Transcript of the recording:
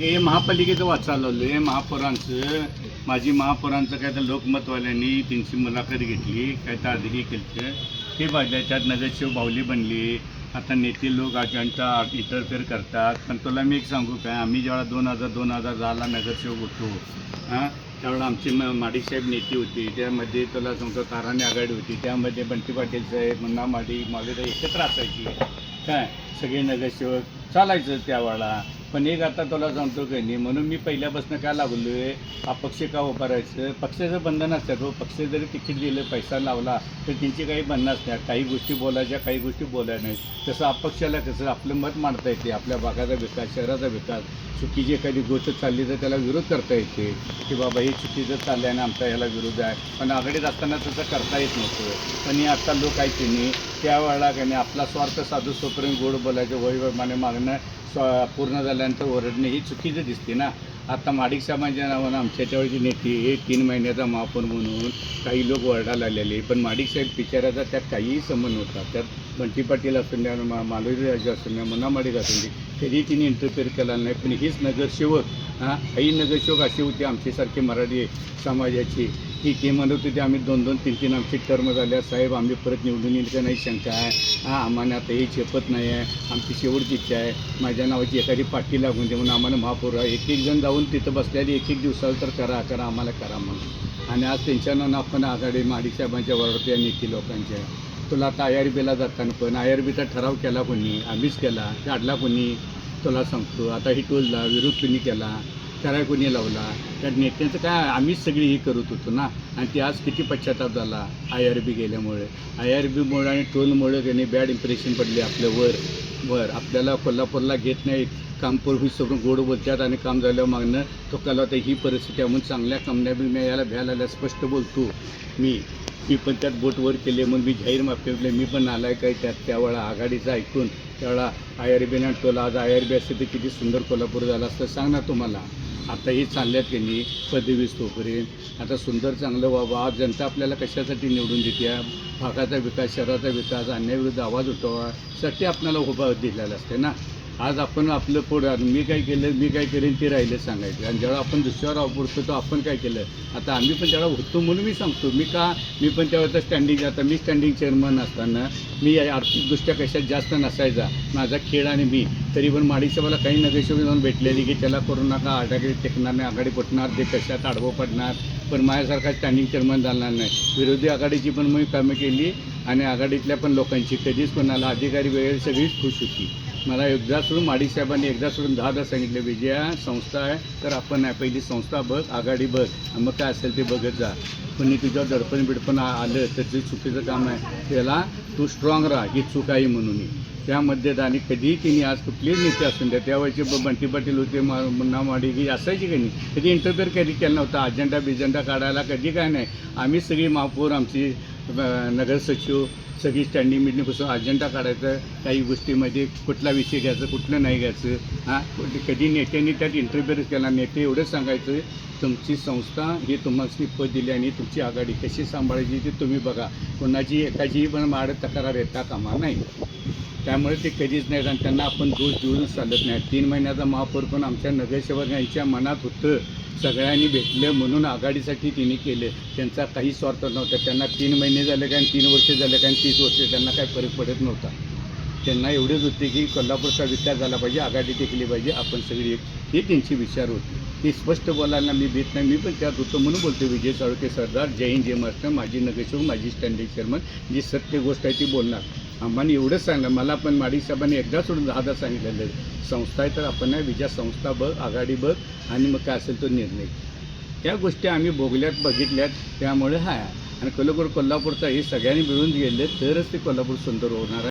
हे महापालिकेचं वाद चालवलं आहे महापौरांचं माझी महापौरांचं काय तर लोकमतवाल्यांनी त्यांची मुलाखत घेतली काय तर आधी केलं ते बाजल्या त्यात नगरशिव बाहुली बनली. आता नेते लोक अजंता इंटरफेअर करतात. पण तुला मी एक सांगू काय? आम्ही ज्यावेळा दोन हजार दोन हजार दहाला नगरसेवक होतो हां त्यावेळेला आमची म माडीसाहेब नेते होती. त्यामध्ये तुला सांगतो ताराणी आघाडी होती. त्यामध्ये बंटी पाटील साहेब मुन्ना माडी मालेदा एकत्र असायची. काय? सगळे नगरसेवक चालायचं त्यावेळेला पण एक आता तुला सांगतो की नाही म्हणून मी पहिल्यापासून काय लागलो आहे अपक्ष का उभारायचं पक्षाचं बंधन असतात हो. पक्ष जरी तिकीट दिलं पैसा लावला तर त्यांची काही बंधनं असतात. काही गोष्टी बोलायच्या काही गोष्टी बोलायला नाहीत. तसं अपक्षाला कसं आपलं मत मांडता येते आपल्या भागाचा विकास शहराचा विकास. चुकीची एखादी गोष्ट चालली तर त्याला विरोध करता येते की बाबा हे चुकीचं चाललं आहे आणि आमचा ह्याला विरोध आहे. पण आघाडीत असताना तसं करता येत नव्हतं. पण हे आता लोक आहेत त्यांनी नाही त्यावेळेला काही नाही आपला स्वार्थ साधू तोपर्यंत गोड बोलायचं वैभवमाने मागणं पूर्ण झाल्यानंतर ओरडणे ही चुकीचं दिसते ना. आता माडिक साहेबांच्या नावानं आमच्या वेळची नेते हे तीन महिन्याचा महापौर म्हणून काही लोक ओरडायला आलेले पण माडिक साहेब बिचाराचा त्यात काहीही संबंध होता त्यात बंटी पाटील असून द्या मा मालोजी राजे असून द्या मुन्ना माडिक असून दे कधी तिने इंटरफेअर केला नाही. पण हीच नगरसेवक हां ही नगरसेवक अशी होती आमच्यासारखे मराठी समाजाची. की ते म्हणत होते आम्ही दोन दोन तीन तीन आमची टर्म झाल्या साहेब आम्ही परत निवडून येईल का? नाही शंका आहे. हा आम्हाला आता हे झेपत नाही आहे. आमची शेवटची इच्छा आहे. माझ्या नावाची एखादी पाठी लागून दे म्हणून आम्हाला महापौर एक एक जण जाऊन तिथं बसल्याने एक एक दिवसाला तर करा करा आम्हाला करा म्हणून. आणि आज त्यांच्यानं आपण आघाडी माडी साहेबांच्या वरती आणि नेते लोकांच्या. तुला आता आय आर बीला जाताना पण आय आर बीचा ठराव केला कोणी आम्हीच केला काढला कोणी तुला सांगतो. आता ही टोलला विरोध तुम्ही केला? कराय कोणी लावला? त्या नेत्यांचं काय आम्हीच सगळी हे करत होतो ना? आणि ते आज किती पश्चाताप झाला आय आर बी गेल्यामुळे. आय आर बीमुळे आणि टोलमुळे त्यांनी बॅड इम्प्रेशन पडले आपल्यावर वर. आपल्याला कोल्हापूरला घेत नाहीत. काम पूर्वी सगळं गोड बोलतात आणि काम झाल्यावर मागणं तो कला तर ही परिस्थिती आहे. म्हणून चांगल्या कमण्या बी मी याला भ्यायला आल्या स्पष्ट बोलतो. मी मी पण त्यात बोटवर केले. म्हणून मी जाहीर माफी मी पण आलाय काय त्यात त्यावेळा आघाडीचं ऐकून त्यावेळा आय आर बी टोला आज आय आर बी असते तर किती सुंदर कोल्हापूर झाला असतं. सांग ना तुम्हाला. आताही चालल्यात की नाही? पदवीस तोपर्यंत. आता सुंदर चांगलं व्हावं. आज जनता आपल्याला कशासाठी निवडून देते भागाचा विकास शहराचा विकास अन्यायविरुद्ध आवाज उठवा. साठी आपल्याला उभा दिलेला असते ना? आज आपण आपलं पुढं मी काय केलं मी काय करेन ते राहिलं सांगायचं. आणि जेव्हा आपण दुसऱ्यावर आवडतो तो आपण काय केलं? आता आम्ही पण तेव्हा होतो म्हणून मी सांगतो. मी का? मी पण तेव्हा स्टँडिंग आता मी स्टँडिंग चेअरमन असताना मी या आर्थिकदृष्ट्या कशात जास्त नसायचा. माझा खेळ आणि मी. तरी पण माडिसाहेबाला काही नगेशोबी जाऊन भेटलेली की त्याला करू नका आघाडी टेकणार नाही आघाडी पटणार ते कशात आडवं पडणार? पण माझ्यासारखा स्टँडिंग चेअरमन झाणार नाही. विरोधी आघाडीची पण मी कामं केली आणि आघाडीतल्या पण लोकांची. कधीच कोणाला अधिकारी वगैरे सगळीच खुश होती. मला एकदा सोडून माडिक साहेबांनी एकदा सोडून दहा दहा सांगितलं विजया संस्था आहे तर आपण नाही पहिली संस्था बघ आघाडी बघ मग काय असेल ते बघत जा. पण तुझ्या दडपण बिडपण आ- आलं तर ते चुकीचं काम आहे त्याला तू स्ट्रॉंग राहा ही चूक आहे म्हणून. त्यामध्ये आणि कधीही तिने आज कुठलेही नेते असून द्या त्यावेळेचे ब- बंटी पाटील होते मा मुन्ना माडी की असायची की नाही? कधी इंटरफेअर कधी केला नव्हता अजेंडा बिजेंडा काढायला कधी काय नाही. आम्ही सगळी महापौर आमची नगर नगरसचिव सगळी स्टँडिंग मिटिंगपासून अजेंडा काढायचं काही गोष्टीमध्ये कुठला विषय घ्यायचं कुठलं नाही घ्यायचं हां? कधी नेत्यांनी त्यात इंटरफिअरन्स केला नेते एवढंच सांगायचं तुमची संस्था ही तुम्हाला पद दिली आणि तुमची आघाडी कशी सांभाळायची ते तुम्ही बघा. कोणाची एकाचीही पण माड तक्रार येता कामा नाही. त्यामुळे ते कधीच नाही कारण त्यांना आपण दोष देऊनच चालत नाही तीन महिन्याचा महापौर पण आमच्या नगरसेवक यांच्या मनात होतं. सगळ्यांनी भेटलं म्हणून आघाडीसाठी तिने केलं. त्यांचा काही स्वार्थ नव्हता. त्यांना तीन महिने झाले काय आणि तीन वर्ष झाले काय आणि तीस वर्ष त्यांना काही फरक पडत नव्हता. त्यांना एवढेच होते की कोल्हापूरचा विकास झाला पाहिजे आघाडी टिकली पाहिजे आपण सगळी एक हे त्यांची विचार होती. ती स्पष्ट बोलायला मी भीत नाही. मी पण त्यात होतो म्हणून बोलतो विजय साळुके सरदार जय हिंद जय महाराष्ट्र माझी नगरसेवक माझी स्टँडिंग चेअरमन जी सत्य गोष्ट आहे ती बोलणार. आम्हाला एवढंच सांगलं. मला पण माडी साहेबांनी एकदा सोडून दहादा सांगितलेलं आहे. संस्था आहे तर आपण आहे विजया संस्था बघ आघाडी बघ आणि मग काय असेल तो निर्णय. त्या गोष्टी आम्ही भोगल्यात बघितल्यात. त्यामुळे हाय. आणि कोल्हापूर कोल्हापूरचा हे सगळ्यांनी मिळून गेले तरच ते कोल्हापूर सुंदर होणार आहे.